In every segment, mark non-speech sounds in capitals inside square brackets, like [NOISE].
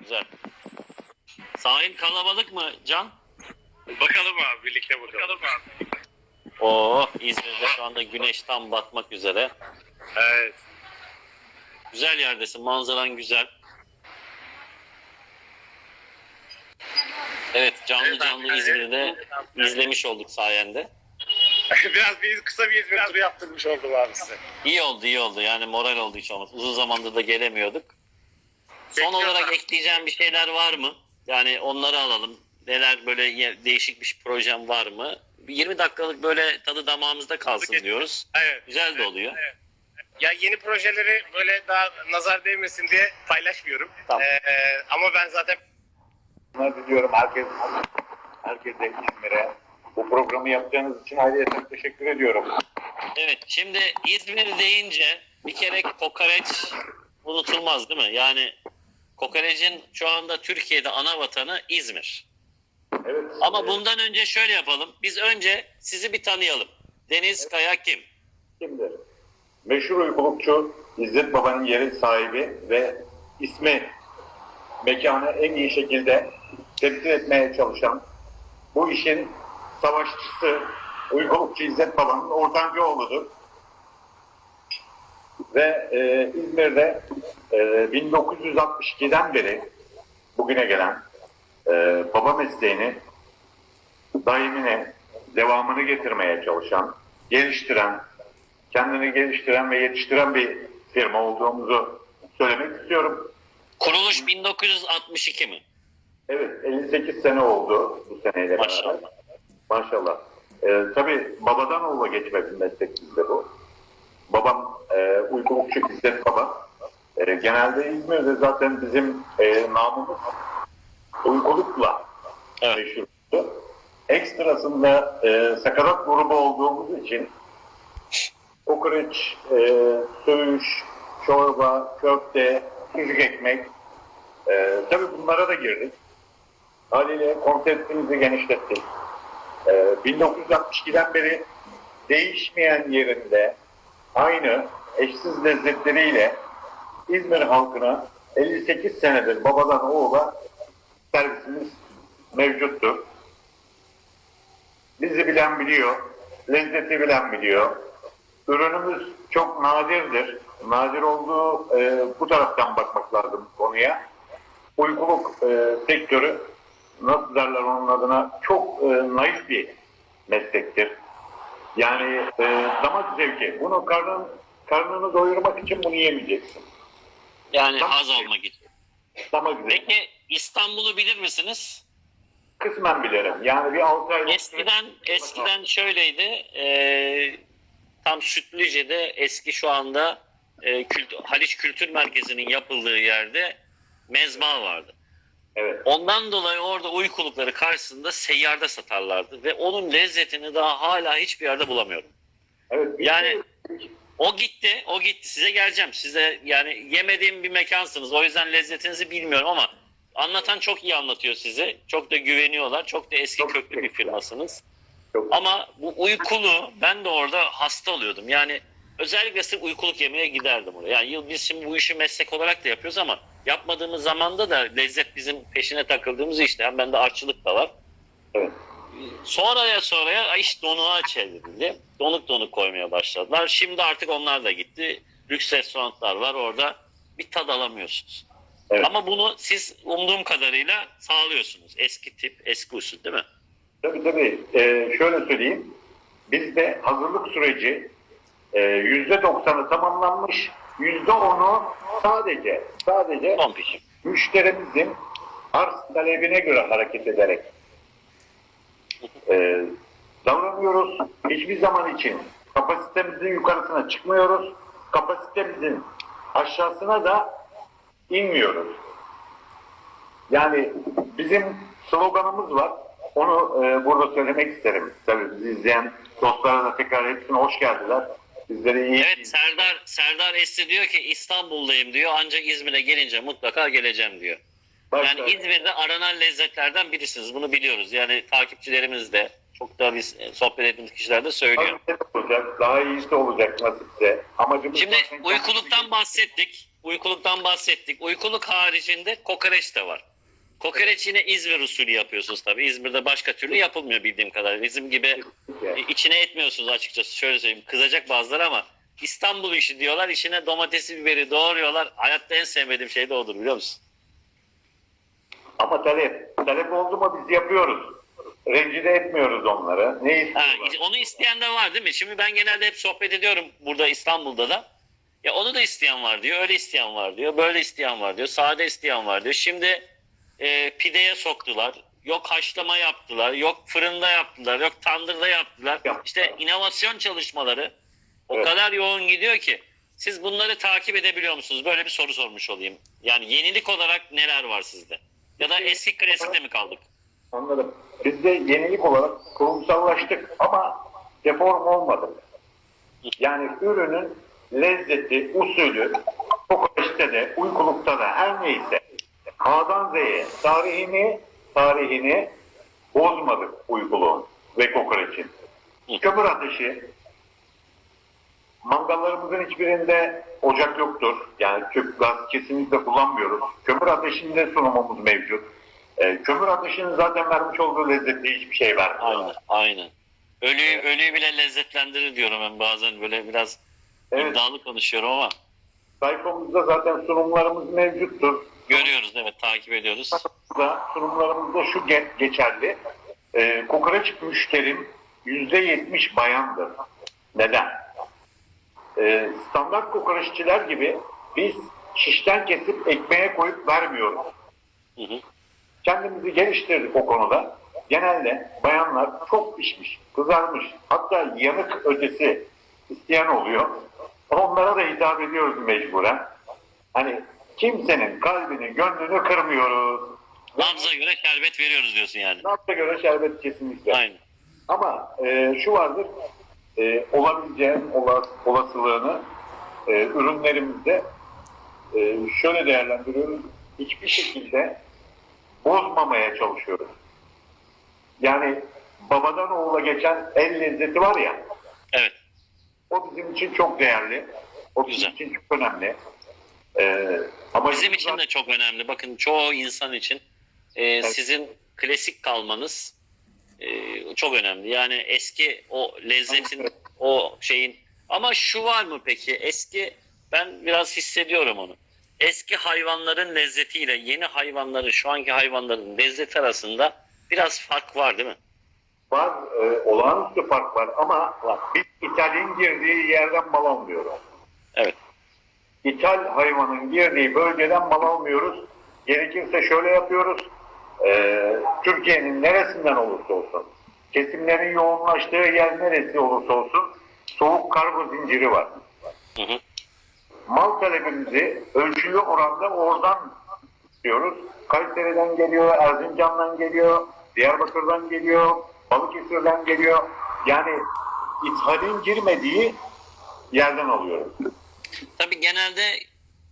Güzel. Sahil kalabalık mı Can? Bakalım abi birlikte bakalım. Bakalım abi. Oo, İzmir'de şu anda güneş tam batmak üzere. Evet. Güzel yerdesin. Manzaran güzel. Evet canlı Evet canlı İzmir'de izlemiş olduk sayende. [LAUGHS] biraz bir kısa bir İzmir turu yaptırmış oldum abi size. İyi oldu iyi oldu. Yani moral oldu hiç olmaz. Uzun zamandır da gelemiyorduk. Son olarak ekleyeceğim bir şeyler var mı? Yani onları alalım. Neler böyle değişik bir projem var mı? Bir 20 dakikalık böyle tadı damağımızda kalsın diyoruz. Evet. Güzel de oluyor. Evet. Ya yeni projeleri böyle daha nazar değmesin diye paylaşmıyorum. Tamam. Ee, ama ben zaten diliyorum herkes herkese İzmir'e bu programı yapacağınız için ayrıca teşekkür ediyorum. Evet şimdi İzmir deyince bir kere kokoreç unutulmaz değil mi? Yani kokorecin şu anda Türkiye'de ana vatanı İzmir. Evet. Ama e, bundan önce şöyle yapalım. Biz önce sizi bir tanıyalım. Deniz Kaya kim? kimdir? Meşhur uykulukçu İzzet Baba'nın yeri sahibi ve ismi mekanı en iyi şekilde temsil etmeye çalışan bu işin savaşçısı uykulukçu İzzet Baba'nın ortancı oğludur. Ve e, İzmir'de e, 1962'den beri bugüne gelen e, baba mesleğini daimine devamını getirmeye çalışan, geliştiren, kendini geliştiren ve yetiştiren bir firma olduğumuzu söylemek istiyorum. Kuruluş 1962 mi? Evet, 58 sene oldu bu seneyle beraber. Maşallah. Maşallah. Ee, tabii babadan oğula geçme bir meslek bizde bu. Babam e, uykulukçu İzzet Baba. E, genelde İzmir'de zaten bizim e, namımız uykulukla Evet. meşhurdu. Ekstrasında e, sakarat grubu olduğumuz için kokoreç, e, söğüş, çorba, köfte, sucuk ekmek e, tabii bunlara da girdik. Haliyle konseptimizi genişlettik. E, 1962'den beri değişmeyen yerinde aynı eşsiz lezzetleriyle İzmir halkına 58 senedir babadan oğula servisimiz mevcuttur. Bizi bilen biliyor, lezzeti bilen biliyor. Ürünümüz çok nadirdir. Nadir olduğu e, bu taraftan bakmak lazım konuya. Uykuluk e, sektörü nasıl derler onun adına çok e, naif bir meslektir. Yani e, damak zevki. Bunu karnın, karnını doyurmak için bunu yemeyeceksin. Yani Tamam. haz olmak için. Damak zevki. Peki İstanbul'u bilir misiniz? Kısmen bilirim. Yani bir 6 ay... Eskiden eskiden şöyleydi. E, tam Sütlüce'de eski şu anda e, Kült- Haliç Kültür Merkezi'nin yapıldığı yerde mezba vardı. Evet. Ondan dolayı orada uykulukları karşısında seyyarda satarlardı ve onun lezzetini daha hala hiçbir yerde bulamıyorum. Evet. Yani- O gitti, o gitti. Size geleceğim. Size yani yemediğim bir mekansınız. O yüzden lezzetinizi bilmiyorum ama anlatan çok iyi anlatıyor size. Çok da güveniyorlar. Çok da eski Çok köklü bir firmasınız. Çok- Ama bu uykulu ben de orada hasta oluyordum. Yani özellikle sırf uykuluk yemeye giderdim oraya. Yani biz şimdi bu işi meslek olarak da yapıyoruz ama yapmadığımız zamanda da lezzet bizim peşine takıldığımız işte. Hem bende artçılık da var. Evet. Sonraya sonraya iş donuğa çevrildi. Donuk donuk koymaya başladılar. Şimdi artık onlar da gitti. Lüks restoranlar var orada. Bir tad alamıyorsunuz. Evet. Ama bunu siz umduğum kadarıyla sağlıyorsunuz. Eski tip, eski usul değil mi? Tabii tabii. Ee, şöyle söyleyeyim. Bizde hazırlık süreci e, yüzde doksanı tamamlanmış. Yüzde onu sadece sadece müşterimizin arz talebine göre hareket ederek e, davranıyoruz. Hiçbir zaman için kapasitemizin yukarısına çıkmıyoruz. Kapasitemizin aşağısına da inmiyoruz. Yani bizim sloganımız var. Onu e, burada söylemek isterim. Tabii bizi izleyen dostlara da tekrar hepsine hoş geldiler. Bizleri iyi Evet Serdar Serdar Esti diyor ki İstanbul'dayım diyor ancak İzmir'e gelince mutlaka geleceğim diyor. Yani Başka- İzmir'de aranan lezzetlerden birisiniz. Bunu biliyoruz. Yani takipçilerimiz de çok da biz e, sohbet ettiğimiz kişiler de söylüyor. Olacak, daha iyisi olacak nasipse. Amacımız Şimdi uykuluktan bahsettik. uykuluktan bahsettik. Uykuluk haricinde kokoreç de var. Kokoreç yine İzmir usulü yapıyorsunuz tabii. İzmir'de başka türlü yapılmıyor bildiğim kadarıyla. Bizim gibi e, içine etmiyorsunuz açıkçası. Şöyle söyleyeyim. Kızacak bazıları ama İstanbul işi diyorlar. İçine domatesi biberi doğruyorlar. Hayatta en sevmediğim şey de odur biliyor musun? Ama talep. Talep oldu mu biz yapıyoruz. Rencide etmiyoruz onları. Ne Ha, istiyorlar? onu isteyen de var değil mi? Şimdi ben genelde hep sohbet ediyorum burada İstanbul'da da. Ya onu da isteyen var diyor, öyle isteyen var diyor, böyle isteyen var diyor, sade isteyen var diyor. Şimdi e, pideye soktular, yok haşlama yaptılar, yok fırında yaptılar, yok tandırda yaptılar. Yaptılar. İşte inovasyon çalışmaları o Evet. kadar yoğun gidiyor ki. Siz bunları takip edebiliyor musunuz? Böyle bir soru sormuş olayım. Yani yenilik olarak neler var sizde? Ya da eski klasikte mi kaldık? Anladım. Biz de yenilik olarak kurumsallaştık ama deform olmadık. Yani ürünün lezzeti, usulü, kokoreçte de, uykulukta da her neyse A'dan Z'ye tarihini, tarihini bozmadık uykuluğun ve kokoreçin. Kömür ateşi, mangallarımızın hiçbirinde ocak yoktur. Yani tüp gaz kesinlikle kullanmıyoruz. Kömür ateşinde sunumumuz mevcut. Ee, kömür ateşinin zaten vermiş olduğu lezzette hiçbir şey vermiyor. Aynen, aynen. Ölüyü, ölüyü bile lezzetlendirir diyorum ben bazen böyle biraz Evet. iddialı konuşuyorum ama Sayfamızda zaten sunumlarımız mevcuttur. Görüyoruz evet takip ediyoruz. Da sunumlarımızda şu ge- geçerli. Ee, kokoreç müşterim %70 bayandır. Neden? Ee, standart kokoreççiler gibi biz şişten kesip ekmeğe koyup vermiyoruz. Hı hı. Kendimizi geliştirdik o konuda. Genelde bayanlar çok pişmiş, kızarmış, hatta yanık ötesi isteyen oluyor. Onlara da hitap ediyoruz mecburen. Hani kimsenin kalbini, gönlünü kırmıyoruz. Nabza göre şerbet veriyoruz diyorsun yani. Nabza göre şerbet kesinlikle. Aynen. Ama e, şu vardır, e, olabileceğin ola- olasılığını e, ürünlerimizde e, şöyle değerlendiriyoruz. Hiçbir şekilde bozmamaya çalışıyoruz. Yani babadan oğula geçen el lezzeti var ya, Evet. o bizim için çok değerli. O bizim Güzel. için çok önemli. E, ama Bizim için de çok önemli. Bakın çoğu insan için e, sizin klasik kalmanız e, çok önemli. Yani eski o lezzetin, o şeyin. Ama şu var mı peki? Eski ben biraz hissediyorum onu. Eski hayvanların lezzetiyle yeni hayvanların, şu anki hayvanların lezzeti arasında biraz fark var değil mi? var, e, olağanüstü fark var ama biz İtalyan girdiği yerden mal almıyoruz. Evet. İthal hayvanın girdiği bölgeden mal almıyoruz. Gerekirse şöyle yapıyoruz. Ee, Türkiye'nin neresinden olursa olsun, kesimlerin yoğunlaştığı yer neresi olursa olsun soğuk kargo zinciri var. Hı hı. Mal talebimizi ölçülü oranda oradan istiyoruz. Kayseri'den geliyor, Erzincan'dan geliyor, Diyarbakır'dan geliyor, Balıkesir'den geliyor. Yani ithalin girmediği yerden alıyoruz. Tabii genelde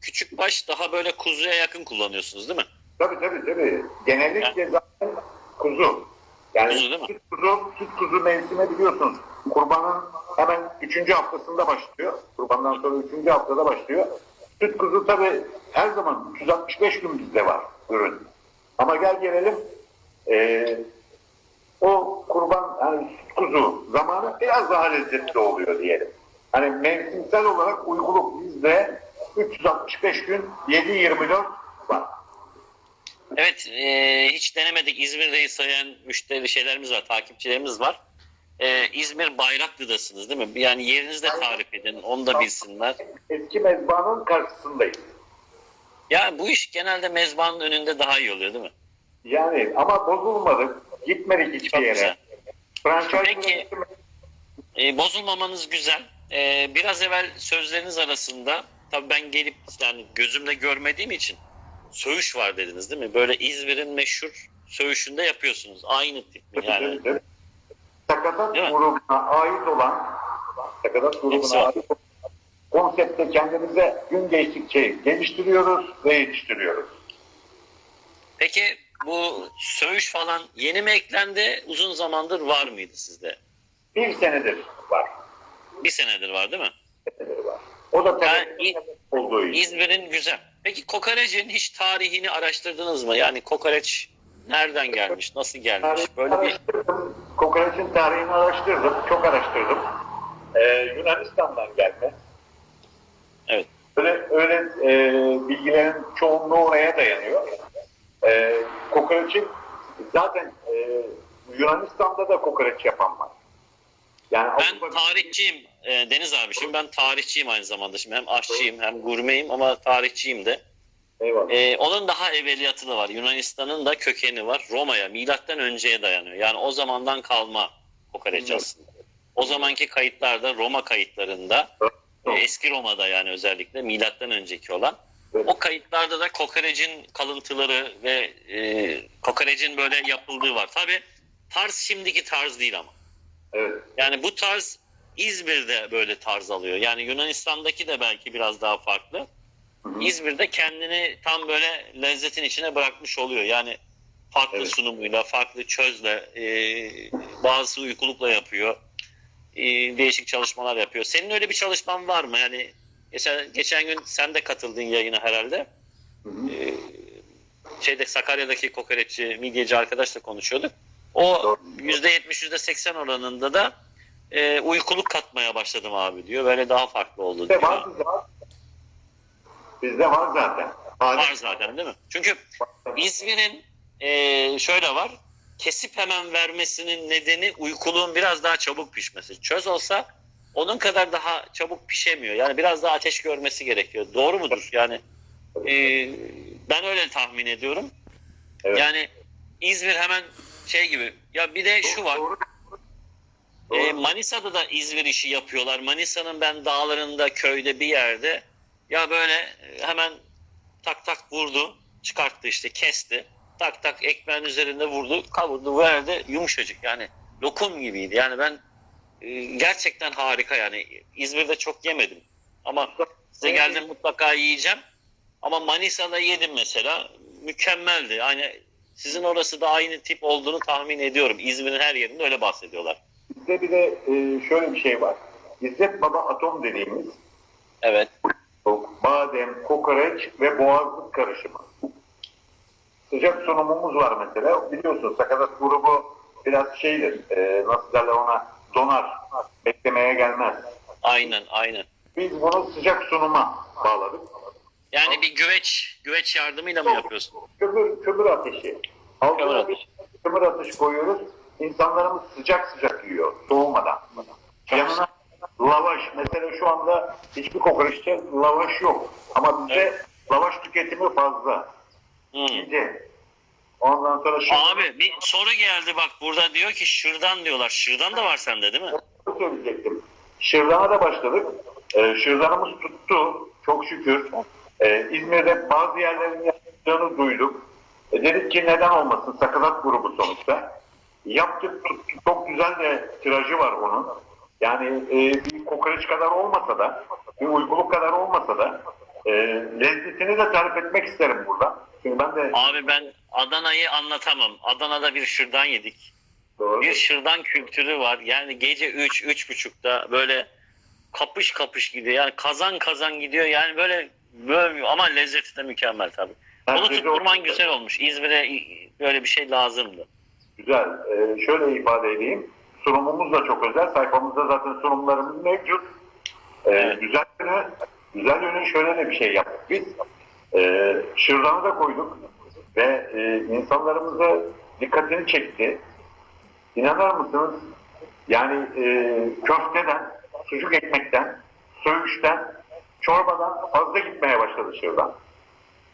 küçük baş daha böyle kuzuya yakın kullanıyorsunuz değil mi? Tabii tabii tabii. Genellikle zaten kuzu. Yani Kuzu değil mi? süt kuzu, süt kuzu mevsimi biliyorsunuz. Kurbanın hemen üçüncü haftasında başlıyor. Kurbandan sonra üçüncü haftada başlıyor. Süt kuzu tabii her zaman 365 gün bizde var ürün. Ama gel gelelim eee, o kurban yani süt kuzu zamanı biraz daha lezzetli oluyor diyelim. Hani mevsimsel olarak uyguluk bizde 365 gün 7-24 var. Evet, e, hiç denemedik. İzmir'deyi sayan müşteri şeylerimiz var, takipçilerimiz var. E, İzmir Bayraklı'dasınız değil mi? Yani yerinizi de tarif edin, onu da bilsinler. eski mezbanın karşısındayız. Ya bu iş genelde mezbanın önünde daha iyi oluyor değil mi? Yani ama bozulmadık. Gitmedik hiçbir Çok yere. güzel. Franchise Peki. E, bozulmamanız güzel. E, biraz evvel sözleriniz arasında, tabii ben gelip yani gözümle görmediğim için söğüş var dediniz değil mi? Böyle İzmir'in meşhur söğüşünde yapıyorsunuz. Aynı tip mi yani? Sakatat Değil mi? grubuna ait olan Sakatat grubuna ait olan konsepte kendimize gün geçtikçe geliştiriyoruz ve yetiştiriyoruz. Peki bu söğüş falan yeni mi eklendi? Uzun zamandır var mıydı sizde? Bir senedir var. Bir senedir var değil mi? Bir senedir var. O da Yani olduğu için. İzmir'in güzel. Peki kokoreçin hiç tarihini araştırdınız mı? Yani kokoreç nereden gelmiş, nasıl gelmiş? Böyle bir. Kokoreçin tarihini araştırdım. Çok araştırdım. Ee, Yunanistan'dan gelme. Evet. Öyle, öyle e, bilgilerin çoğunluğu oraya dayanıyor. E, kokoreçin zaten e, Yunanistan'da da kokoreç yapan var. Yani Ben Avrupa- tarihçiyim e, Deniz abi. Şimdi ben tarihçiyim aynı zamanda. Şimdi hem aşçıyım hem gurmeyim ama tarihçiyim de. Eyvallah. E, onun daha evveliyatı da var. Yunanistan'ın da kökeni var. Roma'ya, milattan önceye dayanıyor. Yani o zamandan kalma kokoreç aslında. O zamanki kayıtlarda Roma kayıtlarında e, eski Roma'da yani özellikle milattan önceki olan Evet. o kayıtlarda da kokorecin kalıntıları ve e, kokorecin böyle yapıldığı var. Tabi tarz şimdiki tarz değil ama. Evet. Yani bu tarz İzmir'de böyle tarz alıyor. Yani Yunanistan'daki de belki biraz daha farklı. İzmir'de kendini tam böyle lezzetin içine bırakmış oluyor. Yani farklı Evet. sunumuyla, farklı çözle, e, bazısı uykulukla yapıyor. E, değişik çalışmalar yapıyor. Senin öyle bir çalışman var mı? Yani geçen, geçen gün sen de katıldın yayına herhalde. Hı hı. E, şeyde Sakarya'daki kokoreççi, midyeci arkadaşla konuşuyorduk. O Doğru. %70, %80 oranında da e, uykuluk katmaya başladım abi diyor. Böyle daha farklı oldu diyor. var zaten. Bizde var zaten. Var zaten değil mi? Çünkü İzmir'in e, şöyle var. Kesip hemen vermesinin nedeni uykuluğun biraz daha çabuk pişmesi. Çöz olsa onun kadar daha çabuk pişemiyor. Yani biraz daha ateş görmesi gerekiyor. Doğru mudur? Yani e, ben öyle tahmin ediyorum. Evet. Yani İzmir hemen şey gibi. Ya bir de şu var. Doğru. E. Manisa'da da İzmir işi yapıyorlar. Manisa'nın ben dağlarında, köyde bir yerde ya böyle e, hemen tak tak vurdu, çıkarttı işte kesti. Tak tak ekmeğin üzerinde vurdu, kavurdu, verdi yumuşacık yani lokum gibiydi. Yani ben e, gerçekten harika yani İzmir'de çok yemedim ama size geldim mutlaka yiyeceğim. Ama Manisa'da yedim mesela mükemmeldi. Yani sizin orası da aynı tip olduğunu tahmin ediyorum. İzmir'in her yerinde öyle bahsediyorlar. Bizde bir de e, şöyle bir şey var. İzzet Baba Atom dediğimiz Evet. badem, kokoreç ve boğazlık karışımı. Sıcak sunumumuz var mesela. Biliyorsun sakatat grubu biraz şeydir. e, nasıl derler ona donar. Beklemeye gelmez. Aynen aynen. Biz bunu sıcak sunuma bağladık. Yani bir güveç güveç yardımıyla mı yapıyorsun? Kömür, kömür ateşi. Kömür Altına ateşi. bir kömür ateşi koyuyoruz. İnsanlarımız sıcak sıcak yiyor. Soğumadan. Yanına lavaş. Mesela şu anda hiçbir kokoreçte lavaş yok. Ama bizde lavaş tüketimi fazla. Hmm. İnce. Ondan sonra şu Abi bir soru geldi bak burada diyor ki şırdan diyorlar. Şırdan da var sende değil mi? Bunu söyleyecektim. Şırdan'a da başladık. Ee, şırdanımız tuttu. Çok şükür. Ee, İzmir'de bazı yerlerin yaptığını duyduk. E, dedik ki neden olmasın? Sakalat grubu sonuçta. Yaptık. Çok güzel de tirajı var onun. Yani e, bir kokoreç kadar olmasa da bir uyguluk kadar olmasa da e, lezzetini de tarif etmek isterim burada. Çünkü ben de Abi ben Adana'yı anlatamam. Adana'da bir şırdan yedik. doğru. Bir şırdan kültürü var. Yani gece 3 üç, buçukta böyle kapış kapış gidiyor. Yani kazan kazan gidiyor. Yani böyle böyle ama lezzeti de mükemmel tabii. Bunu Herkese tutturman o- güzel olmuş. İzmir'e böyle bir şey lazımdı. Güzel. Ee, şöyle ifade edeyim. Sunumumuz da çok özel. Sayfamızda zaten sunumlarımız mevcut. Ee, Evet. Güzel yönü, güzel yönü şöyle de bir şey yaptık biz. Ee, şırdanı da koyduk ve e, insanlarımızı dikkatini çekti. İnanır mısınız? Yani e, köfteden, sucuk ekmekten, söğüşten, çorbadan fazla gitmeye başladı şırdan.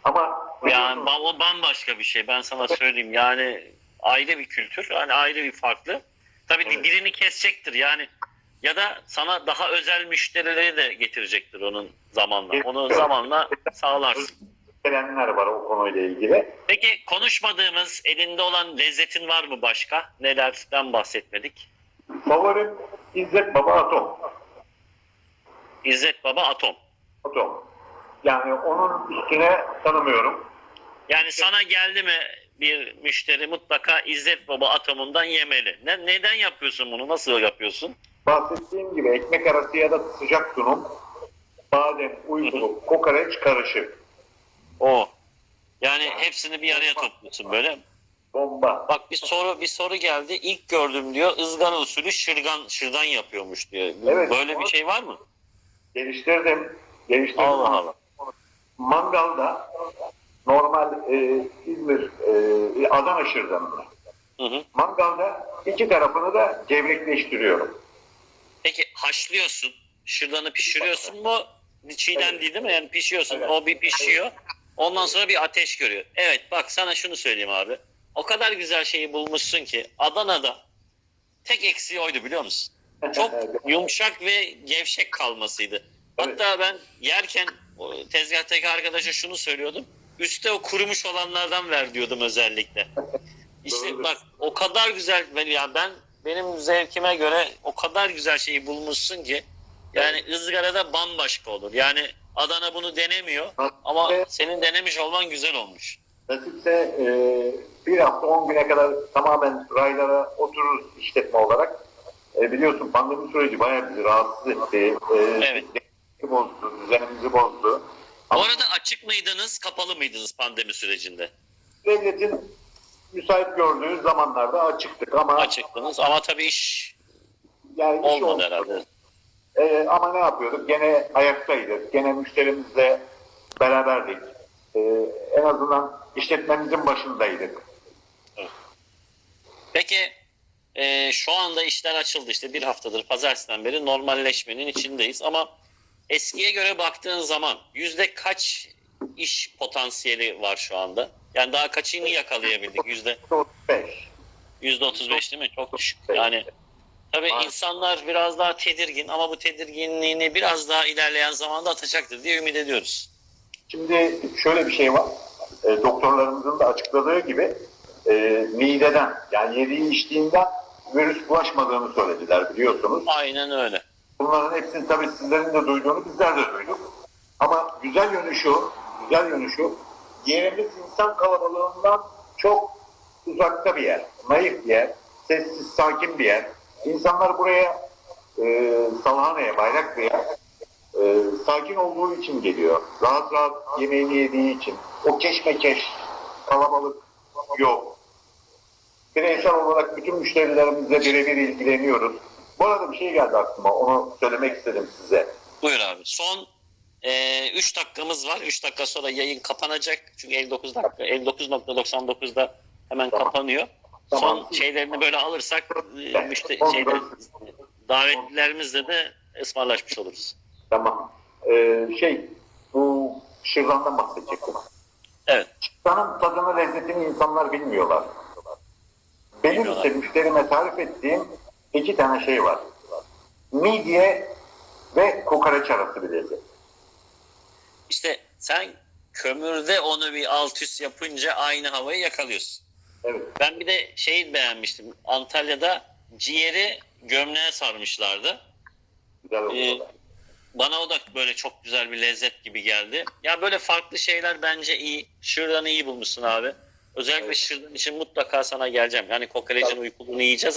Ama Yani o bambaşka bir şey. Ben sana söyleyeyim. Yani ayrı bir kültür. Yani ayrı bir farklı. Tabii Evet. birini kesecektir. Yani ya da sana daha özel müşterileri de getirecektir onun zamanla. Onu zamanla sağlarsın. gelenler var o konuyla ilgili. Peki konuşmadığımız elinde olan lezzetin var mı başka? Nelerden bahsetmedik? Favorim İzzet Baba Atom. İzzet Baba Atom. Atom. Yani onun üstüne tanımıyorum. Yani sana geldi mi bir müşteri mutlaka İzzet Baba Atom'undan yemeli. Ne, neden yapıyorsun bunu? Nasıl yapıyorsun? Bahsettiğim gibi ekmek arası ya da sıcak sunum badem, uykuluk, kokoreç karışık. O. Yani hepsini bir araya topluyorsun böyle. Bomba. Bak bir soru bir soru geldi. İlk gördüm diyor ızgara usulü şırgan şırdan yapıyormuş diyor. Evet. Böyle bir şey var mı? Geliştirdim. Geliştirdim. Allah Allah. Mangalda normal e, İzmir, e, Adana şırdanını. Hı hı. Mangalda iki tarafını da gevrekleştiriyorum. Peki haşlıyorsun. Şırdanı pişiriyorsun mu? Çiğden değil değil mi? Yani pişiyorsun. Evet. O bir pişiyor. Ondan sonra bir ateş görüyor. Evet bak sana şunu söyleyeyim abi. O kadar güzel şeyi bulmuşsun ki Adana'da tek eksiği oydu biliyor musun? Çok [LAUGHS] yumuşak ve gevşek kalmasıydı. Hatta ben yerken o tezgahtaki arkadaşa şunu söylüyordum. Üste o kurumuş olanlardan ver diyordum özellikle. [LAUGHS] İşte bak o kadar güzel ben ya ben benim zevkime göre o kadar güzel şeyi bulmuşsun ki yani ızgarada bambaşka olur. Yani Adana bunu denemiyor ama senin denemiş olman güzel olmuş. Nasipse e, bir hafta 10 güne kadar tamamen raylara otururuz işletme olarak. E, biliyorsun pandemi süreci bayağı bizi rahatsız etti. E, Evet. bozdu, düzenimizi bozdu. Bu arada açık mıydınız, kapalı mıydınız pandemi sürecinde? devletin müsait gördüğü zamanlarda açıktık ama Açıktınız ama tabii iş yani iş olmadı herhalde. E, ama ne yapıyorduk? Gene ayaktaydık. Gene müşterimizle beraberdik. E, en azından işletmemizin başındaydık. Peki e, şu anda işler açıldı işte bir haftadır pazartesinden beri normalleşmenin içindeyiz ama eskiye göre baktığın zaman yüzde kaç iş potansiyeli var şu anda? Yani daha kaçını yakalayabildik? Yüzde 5. yüzde 35 değil mi? Çok düşük. Yani tabii Maalesef. insanlar biraz daha tedirgin ama bu tedirginliğini biraz daha ilerleyen zamanda atacaktır diye ümit ediyoruz. Şimdi şöyle bir şey var. E, doktorlarımızın da açıkladığı gibi e, mideden yani yediği içtiğinden virüs bulaşmadığını söylediler biliyorsunuz. Aynen öyle. Bunların hepsini tabii sizlerin de duyduğunu bizler de duyduk. Ama güzel yönü şu, güzel yönü şu. Yerimiz insan kalabalığından çok uzakta bir yer. Naif bir yer. Sessiz, sakin bir yer. İnsanlar buraya e, Salhane'ye, Bayraklı'ya e, sakin olduğu için geliyor. Rahat rahat yemeğini yediği için. O keşmekeş, kalabalık yok. Bireysel olarak bütün müşterilerimizle birebir ilgileniyoruz. Bu arada bir şey geldi aklıma. Onu söylemek istedim size. Buyur abi. Son 3 dakikamız var. 3 dakika sonra yayın kapanacak. Çünkü 59 dakika 59.99'da hemen Tamam. kapanıyor. Tamam. Son şeylerini böyle alırsak e, şeyde, dört. davetlilerimizle de ısmarlaşmış oluruz. Tamam. Ee, şey, bu şırdandan bahsedecektim. Evet. Şırdanın tadını, lezzetini insanlar bilmiyorlar. Benim Bilmiyorlar. ise müşterime tarif ettiğim iki tane şey var. Midye ve kokoreç arası bir lezzet. İşte sen kömürde onu bir alt üst yapınca aynı havayı yakalıyorsun. Evet. Ben bir de şey beğenmiştim. Antalya'da ciğeri gömleğe sarmışlardı. Güzel oldu. Ee, bana o da böyle çok güzel bir lezzet gibi geldi. Ya böyle farklı şeyler bence iyi. Şırdanı iyi bulmuşsun abi. Özellikle Evet. şırdan için mutlaka sana geleceğim. Yani kokoreçin Tabii. uykuluğunu yiyeceğiz